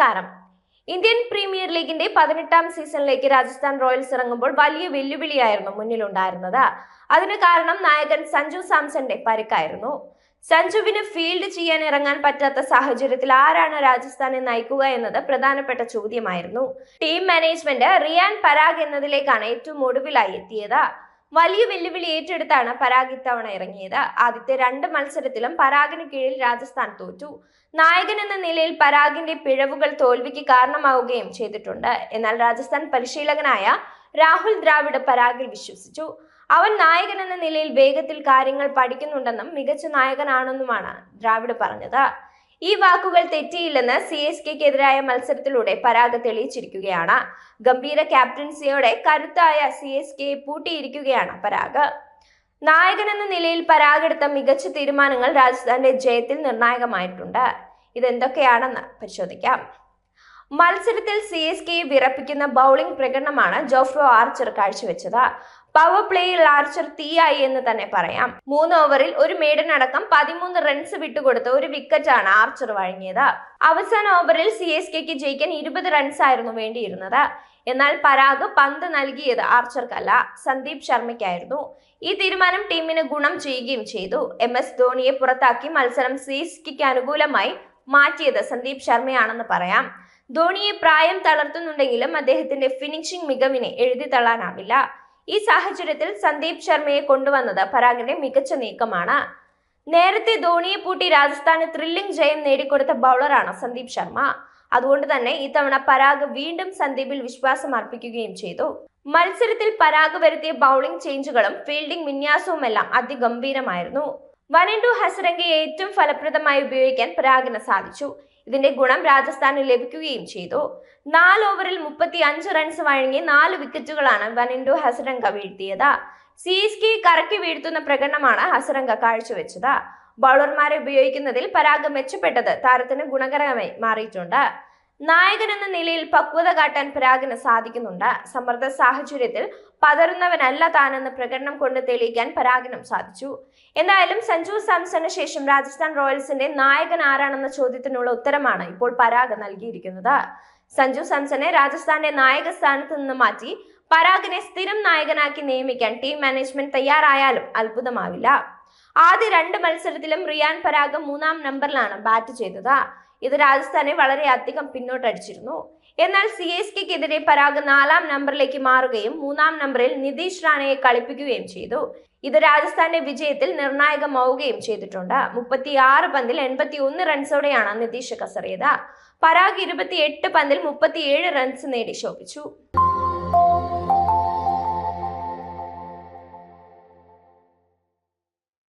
നമസ്കാരം. Indian premier ലീഗിന്റെ പതിനെട്ടാം സീസണിലേക്ക് രാജസ്ഥാൻ റോയൽസ് ഇറങ്ങുമ്പോൾ വലിയ വെല്ലുവിളിയായിരുന്നു മുന്നിലുണ്ടായിരുന്നത്. അതിന് കാരണം നായകൻ സഞ്ജു സാംസന്റെ പരിക്കായിരുന്നു. സഞ്ജുവിന് ഫീൽഡ് ചെയ്യാൻ ഇറങ്ങാൻ പറ്റാത്ത സാഹചര്യത്തിൽ ആരാണ് രാജസ്ഥാനെ നയിക്കുക എന്നത് പ്രധാനപ്പെട്ട ചോദ്യമായിരുന്നു. ടീം മാനേജ്മെന്റ് റിയാൻ പരാഗ് എന്നതിലേക്കാണ് ഏറ്റവും ഒടുവിലായി എത്തിയത്. വലിയ വെല്ലുവിളി ഏറ്റെടുത്താണ് പരാഗ് ഇത്തവണ ഇറങ്ങിയത്. ആദ്യത്തെ രണ്ട് മത്സരത്തിലും പരാഗിന് കീഴിൽ രാജസ്ഥാൻ തോറ്റു. നായകൻ എന്ന നിലയിൽ പരാഗിന്റെ പിഴവുകൾ തോൽവിക്ക് കാരണമാവുകയും ചെയ്തിട്ടുണ്ട്. എന്നാൽ രാജസ്ഥാൻ പരിശീലകനായ രാഹുൽ ദ്രാവിഡ് പരാഗിൽ വിശ്വസിച്ചു. അവൻ നായകൻ എന്ന നിലയിൽ വേഗത്തിൽ കാര്യങ്ങൾ പഠിക്കുന്നുണ്ടെന്നും മികച്ച നായകനാണെന്നുമാണ് ദ്രാവിഡ് പറഞ്ഞത്. ഈ വാക്കുകൾ തെറ്റിയില്ലെന്ന് സി എസ് കെക്കെതിരായ മത്സരത്തിലൂടെ പരാഗ് തെളിയിച്ചിരിക്കുകയാണ്. ഗംഭീര ക്യാപ്റ്റൻസിയോടെ കരുത്തായ സി എസ് കെ പൂട്ടിയിരിക്കുകയാണ് പരാഗ്. നായകൻ എന്ന നിലയിൽ പരാഗ് എടുത്ത മികച്ച തീരുമാനങ്ങൾ രാജസ്ഥാന്റെ ജയത്തിൽ നിർണായകമായിട്ടുണ്ട്. ഇതെന്തൊക്കെയാണെന്ന് പരിശോധിക്കാം. മത്സരത്തിൽ സി എസ് കെയെ വിറപ്പിക്കുന്ന ബൗളിംഗ് പ്രകടനമാണ് ജോഫ്രോ ആർച്ചർ കാഴ്ചവെച്ചത്. പവർ പ്ലേയിൽ ആർച്ചർ തീയായി എന്ന് തന്നെ പറയാം. മൂന്ന് ഓവറിൽ ഒരു മേഡൻ അടക്കം പതിമൂന്ന് റൺസ് വിട്ടുകൊടുത്ത ഒരു വിക്കറ്റാണ് ആർച്ചർ വഴങ്ങിയത്. അവസാന ഓവറിൽ സി എസ് കെക്ക് ജയിക്കാൻ ഇരുപത് റൺസ് ആയിരുന്നു വേണ്ടിയിരുന്നത്. എന്നാൽ പരാഗ് പന്ത് നൽകിയത് ആർച്ചർക്കല്ല സന്ദീപ് ശർമ്മയ്ക്കായിരുന്നു. ഈ തീരുമാനം ടീമിന് ഗുണം ചെയ്യുകയും ചെയ്തു. എം എസ് ധോണിയെ പുറത്താക്കി മത്സരം സി എസ് കെക്ക് അനുകൂലമായി മാറ്റിയത് സന്ദീപ് ശർമ്മയാണെന്ന് പറയാം. ധോണിയെ പ്രായം തളർത്തുന്നുണ്ടെങ്കിലും അദ്ദേഹത്തിന്റെ ഫിനിഷിംഗ് മികവിനെ എഴുതി തള്ളാനാവില്ല. ഈ സാഹചര്യത്തിൽ സന്ദീപ് ശർമ്മയെ കൊണ്ടുവന്നത് പരാഗിന്റെ മികച്ച നീക്കമാണ്. നേരത്തെ ധോണിയെ പൂട്ടി രാജസ്ഥാന് ത്രില്ലിംഗ് ജയം നേടിക്കൊടുത്ത ബൗളറാണ് സന്ദീപ് ശർമ്മ. അതുകൊണ്ട് തന്നെ ഇത്തവണ പരാഗ് വീണ്ടും സന്ദീപിൽ വിശ്വാസം അർപ്പിക്കുകയും ചെയ്തു. മത്സരത്തിൽ പരാഗ് വരുത്തിയ ബൗളിംഗ് ചേഞ്ചുകളും ഫീൽഡിംഗ് വിന്യാസവുമെല്ലാം അതിഗംഭീരമായിരുന്നു. വനിൻഡു ഹസരംഗയെ ഏറ്റവും ഫലപ്രദമായി ഉപയോഗിക്കാൻ പ്രാഗിന് സാധിച്ചു. ഇതിന്റെ ഗുണം രാജസ്ഥാന് ലഭിക്കുകയും ചെയ്തു. നാല് ഓവറിൽ മുപ്പത്തി അഞ്ച് റൺസ് വഴങ്ങി നാല് വിക്കറ്റുകളാണ് വനിൻഡു ഹസരംഗ വീഴ്ത്തിയത്. സി എസ് കെ കറക്കി വീഴ്ത്തുന്ന പ്രകടനമാണ് ഹസരംഗ കാഴ്ചവെച്ചത്. ബൗളർമാരെ ഉപയോഗിക്കുന്നതിൽ പരാഗ് മെച്ചപ്പെട്ടത് താരത്തിന് ഗുണകരമായി മാറിയിട്ടുണ്ട്. നായകൻ എന്ന നിലയിൽ പക്വത കാട്ടാൻ പരാഗിന് സാധിക്കുന്നുണ്ട്. സമ്മർദ്ദ സാഹചര്യത്തിൽ പതറുന്നവനല്ല താനെന്ന് പ്രകടനം കൊണ്ട് തെളിയിക്കാൻ പരാഗിനും സാധിച്ചു. എന്തായാലും സഞ്ജു സാംസന് ശേഷം രാജസ്ഥാൻ റോയൽസിന്റെ നായകൻ ആരാണെന്ന ചോദ്യത്തിനുള്ള ഉത്തരമാണ് ഇപ്പോൾ പരാഗ് നൽകിയിരിക്കുന്നത്. സഞ്ജു സാംസനെ രാജസ്ഥാന്റെ നായക സ്ഥാനത്ത് നിന്ന് മാറ്റി പരാഗിനെ സ്ഥിരം നായകനാക്കി നിയമിക്കാൻ ടീം മാനേജ്മെന്റ് തയ്യാറായാലും അത്ഭുതമാവില്ല. ആദ്യ രണ്ട് മത്സരത്തിലും റിയാൻ പരാഗ് മൂന്നാം നമ്പറിലാണ് ബാറ്റ് ചെയ്തത്. ഇത് രാജസ്ഥാനെ വളരെയധികം പിന്നോട്ടടിച്ചിരുന്നു. എന്നാൽ സി എസ് കെക്കെതിരെ പരാഗ് നാലാം നമ്പറിലേക്ക് മാറുകയും മൂന്നാം നമ്പറിൽ നിതീഷ് റാണയെ കളിപ്പിക്കുകയും ചെയ്തു. ഇത് രാജസ്ഥാന്റെ വിജയത്തിൽ നിർണായകമാവുകയും ചെയ്തിട്ടുണ്ട്. മുപ്പത്തി ആറ് പന്തിൽ എൺപത്തി ഒന്ന് റൺസോടെയാണ് നിതീഷ് കസറിയത്. പരാഗ് ഇരുപത്തി എട്ട് പന്തിൽ മുപ്പത്തിയേഴ് റൺസ് നേടി ശോഭിച്ചു.